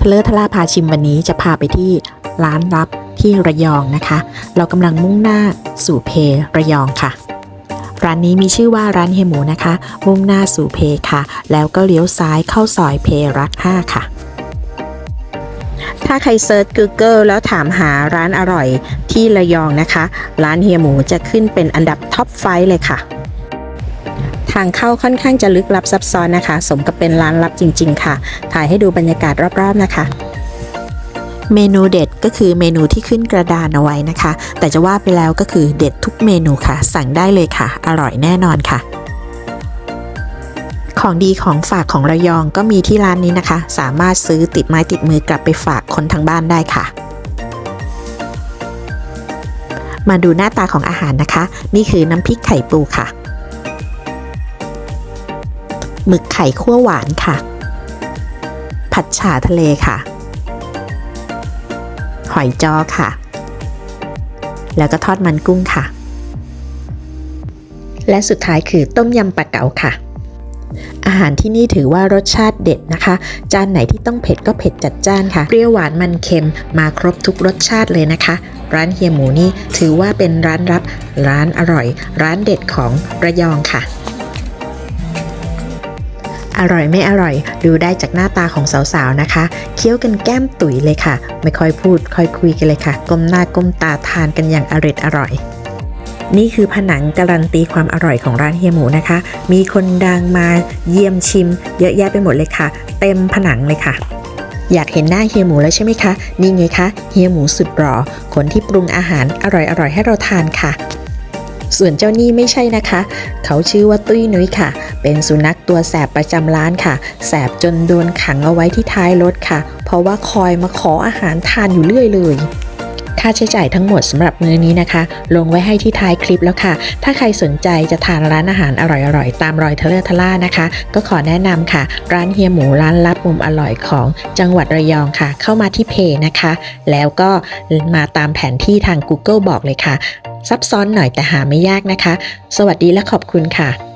ทเลอร์ทล่าพาชิมวันนี้จะพาไปที่ร้านลับที่ระยองนะคะ เรากำลังมุ่งหน้าสู่เพระยองค่ะ ร้านนี้มีชื่อว่าร้านเฮหมูนะคะ มุ่งหน้าสู่เพค่ะ แล้วก็เลี้ยวซ้ายเข้าซอยเพรัก 5 ค่ะ ถ้าใครเซิร์ช Google แล้วถามหาร้านอร่อยที่ระยองนะคะ ร้านเฮียหมูจะขึ้นเป็นอันดับท็อปไฟเลยค่ะ ทางเข้าค่อนข้างจะลึกลับซับซ้อนนะคะ สมกับเป็นร้านลับจริง ๆ ค่ะ ถ่ายให้ดูบรรยากาศรอบๆนะคะเมนูเด็ดก็คือเมนูที่ขึ้นกระดานเอาไว้นะคะ แต่จะว่าไปแล้วก็คือเด็ดทุกเมนูค่ะ สั่งได้เลยค่ะ อร่อยแน่นอนค่ะ ของดีของฝากของระยองก็มีที่ร้านนี้นะคะ สามารถซื้อติดไม้ติดมือกลับไปฝากคนทางบ้านได้ค่ะ มาดูหน้าตาของอาหารนะคะ นี่คือน้ำพริกไข่ปูค่ะ หมึกไข่คั่วหวานค่ะ ผัดฉ่าทะเลค่ะ หอยจ้อค่ะ แล้วก็ทอดมันกุ้งค่ะ และสุดท้ายคือต้มยำปลาเก๋าค่ะอาหารที่นี่ถือว่ารสชาติเด็ดนะคะ จานไหนที่ต้องเผ็ดก็เผ็ดจัดจ้านค่ะ เปรี้ยวหวานมันเค็มมาครบทุกรสชาติเลยนะคะ ร้านเฮียหมูนี่ถือว่าเป็นร้านรับ ร้านอร่อย ร้านเด็ดของระยองค่ะ อร่อยไม่อร่อย ดูได้จากหน้าตาของสาวๆนะคะ เคี้ยวกันแก้มตุ๋ยเลยค่ะ ไม่ค่อยพูดค่อยคุยกันเลยค่ะ ก้มหน้าก้มตาทานกันอย่างอร็ดอร่อยนี่คือผนังการันตีความอร่อยของร้านเฮียหมูนะคะ มีคนดังมาเยี่ยมชิม เยอะแยะไปหมดเลยค่ะ เต็มผนังเลยค่ะ อยากเห็นหน้าเฮียหมูแล้วใช่ไหมคะ นี่ไงคะ เฮียหมูสุดหล่อคนที่ปรุงอาหารอร่อยๆให้เราทานค่ะ ส่วนเจ้านี่ไม่ใช่นะคะ เขาชื่อว่าตุ้ยนุ้ยค่ะ เป็นสุนัขตัวแสบประจำร้านค่ะ แสบจนโดนขังเอาไว้ที่ท้ายรถค่ะ เพราะว่าคอยมาขออาหารทานอยู่เรื่อยเลยค่าใช้จ่ายทั้งหมดสำหรับมื้อนี้นะคะ ลงไว้ให้ที่ท้ายคลิปแล้วค่ะ ถ้าใครสนใจจะทานร้านอาหารอร่อยๆ ตามรอยเทเลอร์ทล่านะคะ ก็ขอแนะนำค่ะ ร้านเฮียหมูร้านลับมุมอร่อยของจังหวัดระยองค่ะ เข้ามาที่เพนะคะ แล้วก็มาตามแผนที่ทาง Google บอกเลยค่ะ ซับซ้อนหน่อยแต่หาไม่ยากนะคะ สวัสดีและขอบคุณค่ะ